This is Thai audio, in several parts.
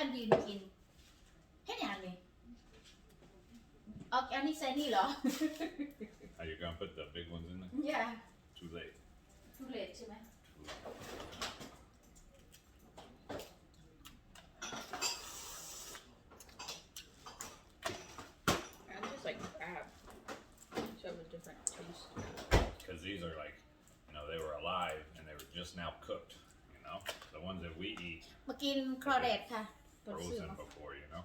กันยืนกินแค่อย่างนี้เอาอันนี้ใส่นี่เหรอ Are you gonna put the big ones in there? อย่า Too late. ทุเรศใช่ไหม And just like crab. So have a different taste. Because these are like, you know, they were alive and they were just now cooked. You know, the ones that we eat มากินครอเดดค่ะตัวซื้อ frozen มา before. You know.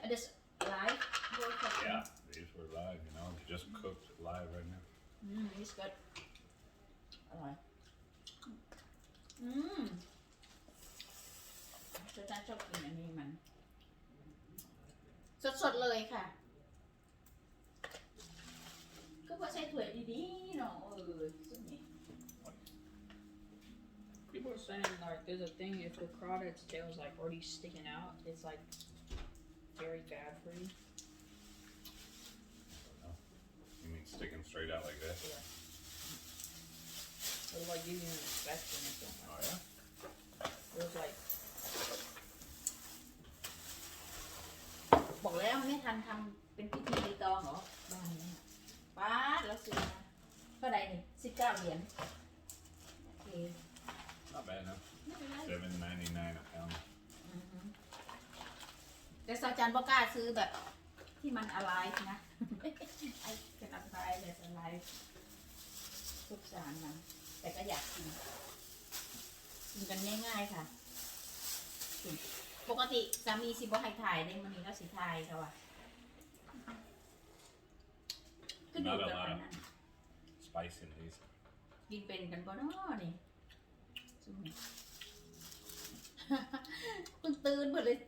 อันนี้ไลฟ์โบค่ะ Yeah, these were live. You know, they just cooked live right now. อืมนี่ก็อร่อย อืมฉันชอบกินอันนี้มัน สดๆเลยค่ะ ก็ว่าใช้ถ้วยดี saying like there's a thing if the crawdad's tail is like already sticking out, it's like very bad for you. You mean sticking straight out like this? It'll like give you an infection or something. Oh Like yeah. that. It was like บอกแล้วไม่ทันทำเป็นพิธีรีตองเหรอบ้านนี้ป้าดแล้วซื้อมาเท่าไหร่นี่สิบเก้าเหรียญ แต่สาวจันบอกล้าซื้อแบบ ที่มันอะไรนะ ไอ้เป็นอะไรแบบอะไรทุกสารมันแต่ก็อยากกินกินกันง่ายๆค่ะ ปกติสามีสิบ่ให้ถ่ายในมันนี้ก็สิถ่ายเขาอะก็ดูกันวันนั้น Spice in these. กินเป็นกันบ่เนาะนี่ซุ่มนี่ เพิ่งตื่นเพิ่นเลย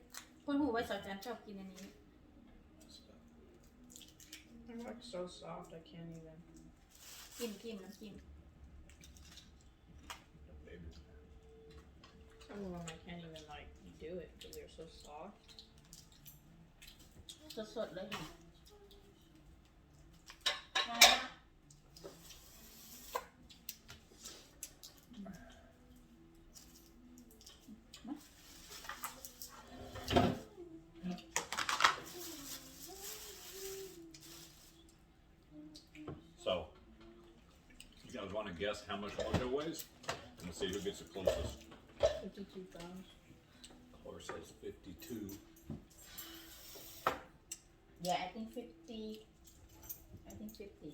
เพิ่นหูว่าสาวจันชอบกินอันนี้ they're like so soft I can't even กินกินน้ำจิ้ม The big one. some of them I can't even like do it because they're so soft. สดๆเลยค่ะมา So, guess how much Mojo weighs? And Let's see who gets the closest. 52 pounds. Clore says 52. Yeah I think fifty I think fifty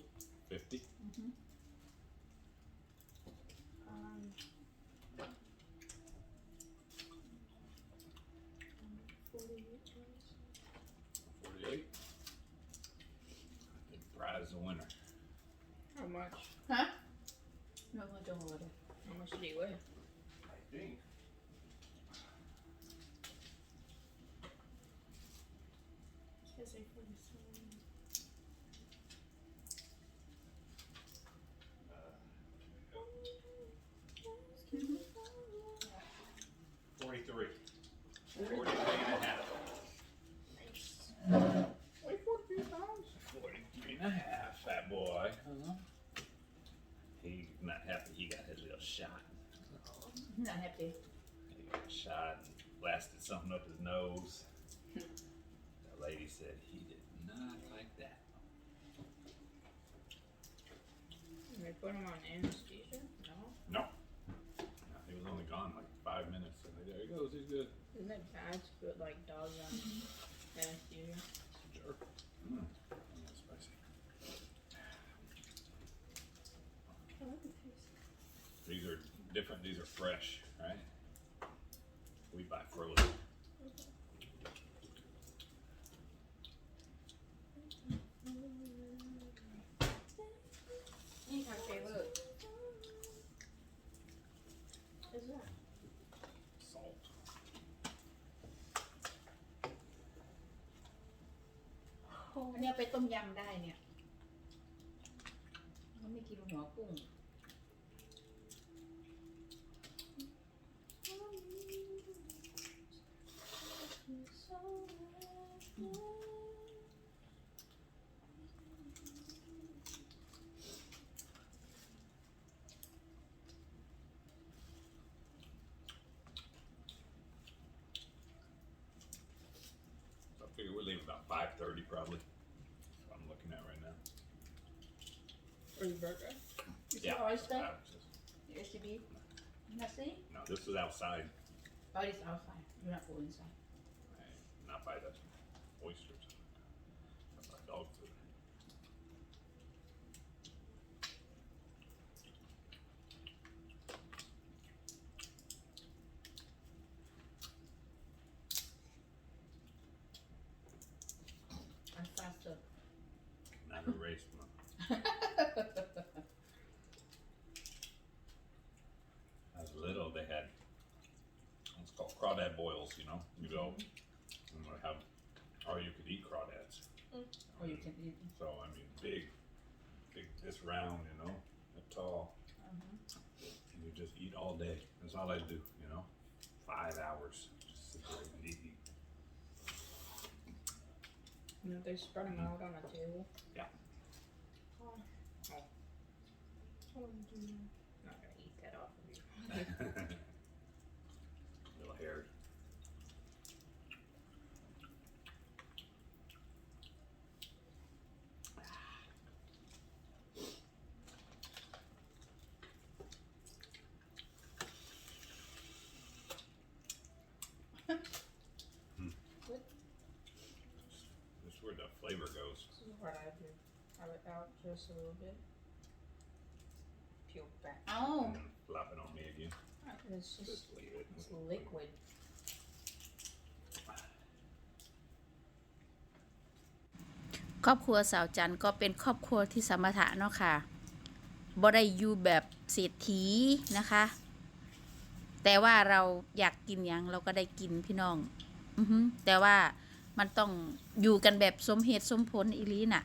he did not like that. And they put him on anesthesia? No. No. No, He was only gone like five minutes. So there he goes, he's good. Isn't that bad to put like dogs on anesthesia? Jerk. Mm. Spicy. These are different. These are fresh, right? We buy frozen. อันนี้ไปต้มยำได้เนี่ย มันไม่กินหัวกุ้ง burger. Is Yeah. how I said it should be? No, this is outside, Oh, it's outside. You're not going inside. not by the oysters. That's my dog. Crawdad. You know, you go and they have, or you could eat crawdads. or you can eat. So I mean, big, big, this round, you know, that tall, Mhm. and you just eat all day. That's all I do, you know, five hours, just sit there and eat. eat. You know, they spread them out on a table. Yeah. Oh. Oh. Dear. Not gonna eat that off of you. What I do. Have it out just a little bit. Peel back. Oh, And then flop it on me again. It's just Just leave it. it's liquid. ครอบครัวสาวจันทร์ก็เป็นครอบครัวที่สมถะเนาะค่ะบ่ได้อยู่แบบเศรษฐีนะคะ แต่ว่าเราอยากกินหยังเราก็ได้กินพี่น้อง อือฮึแต่ว่า มันต้องอยู่กันแบบสมเหตุสมผลอีลีน่ะ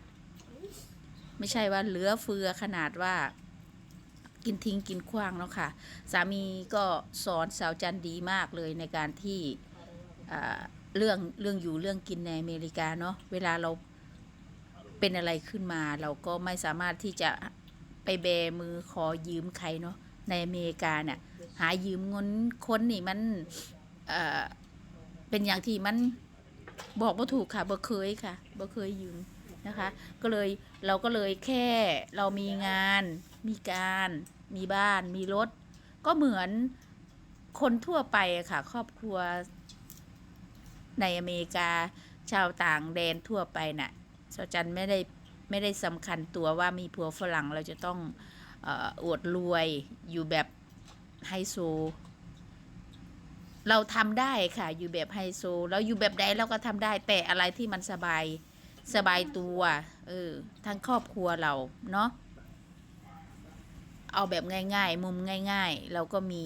ไม่ใช่ว่าเหลือเฟือขนาดว่า กินทิ้งกินขว้างเนาะค่ะ สามีก็สอนสาวจันดีมากเลยในการที่เรื่องเรื่องอยู่เรื่องกินในอเมริกาเนาะเวลาเราเป็นอะไรขึ้นมา เราก็ไม่สามารถที่จะไปแบมือขอยืมใครเนาะในอเมริกาเนี่ยหายืมเงินคนนี่มันเป็นอย่างที่มัน บอกว่าถูกค่ะบ่เคยค่ะบ่เคยยืมนะคะ ก็เลยเราก็เลยแค่เรามีงาน มีการ มีบ้าน มีรถ ก็เหมือนคนทั่วไปค่ะ ครอบครัวในอเมริกาชาวต่างแดนทั่วไปน่ะสาวจันไม่ได้ไม่ได้สำคัญตัวว่ามีผัวฝรั่งเราจะต้องอวดรวยอยู่แบบไฮโซ เราทำได้ค่ะ อยู่แบบไฮโซแล้วอยู่แบบใดเราก็ทำได้ แต่อะไรที่มันสบายสบายตัวเออทั้งครอบครัวเราเนาะเอาแบบง่าย ๆ มุมง่าย ๆ เราก็มี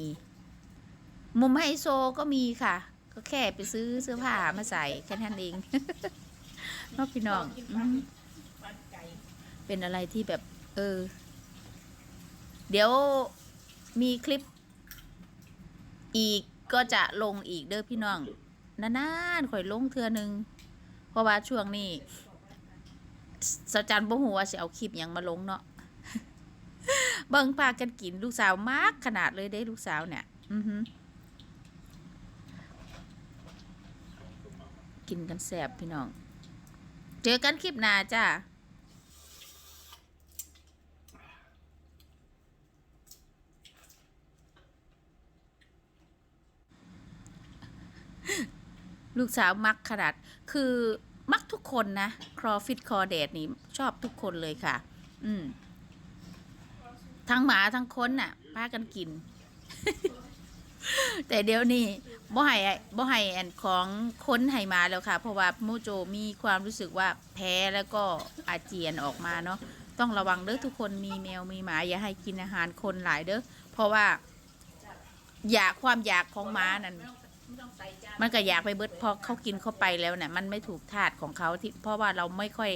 มุมไฮโซก็มีค่ะ ก็แค่ไปซื้อเสื้อผ้ามาใส่แค่นั้นเองนอกพี่น้องเป็นอะไรที่แบบ เออ เดี๋ยวมีคลิปอีก ก็จะลงอีกเด้อพี่น้องนานๆข่อยลงเทือหนึง เพราะว่าช่วงนี้สจันบ่ฮู้ว่าสิเอาคลิปยังมาลงเนาะเบิ่งพากันกินลูกสาวมากขนาดเลยเด้ลูกสาวเนี่ย อือหืกินกันแสบพี่น้อง เจอกันคลิปหน้าจ้า ลูกสาวมักขนาด คือมักทุกคนนะครอฟิตคอเดดนี่ชอบทุกคนเลยค่ะ อืม ทั้งหมาทั้งคนน่ะพากันกิน แต่เดี๋ยวนี้บ่ให้บ่ให้แอนของค้นให้มาแล้วค่ะ เพราะว่าโมโจมีความรู้สึกว่าแพ้แล้วก็อาเจียนออกมาเนาะต้องระวังเด้อทุกคนมีแมวมีหมา อย่าให้กินอาหารคนหลายเด้อเพราะว่า อยากความอยากของหมานั่น มันก็อยากไปเบิดพอเขากินเข้าไปแล้วเนี่ยมันไม่ถูกธาตุของเขาที่เพราะว่าเราไม่ค่อย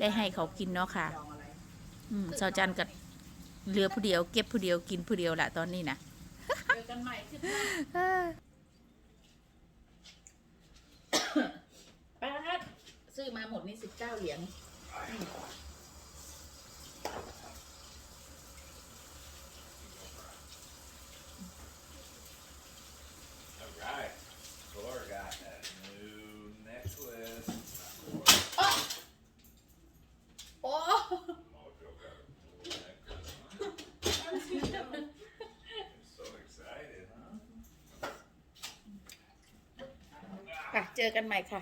ได้ให้เขากินเนาะค่ะ อืมสาวจันกับเหลือผู้เดียวเก็บผู้เดียวกินผู้เดียวละตอนนี้นะเจอกันใหม่คลิปหน้าป้าซื้อมาหมดนี่สิบเก้าเหรียญ จอกันใหม่ค่ะ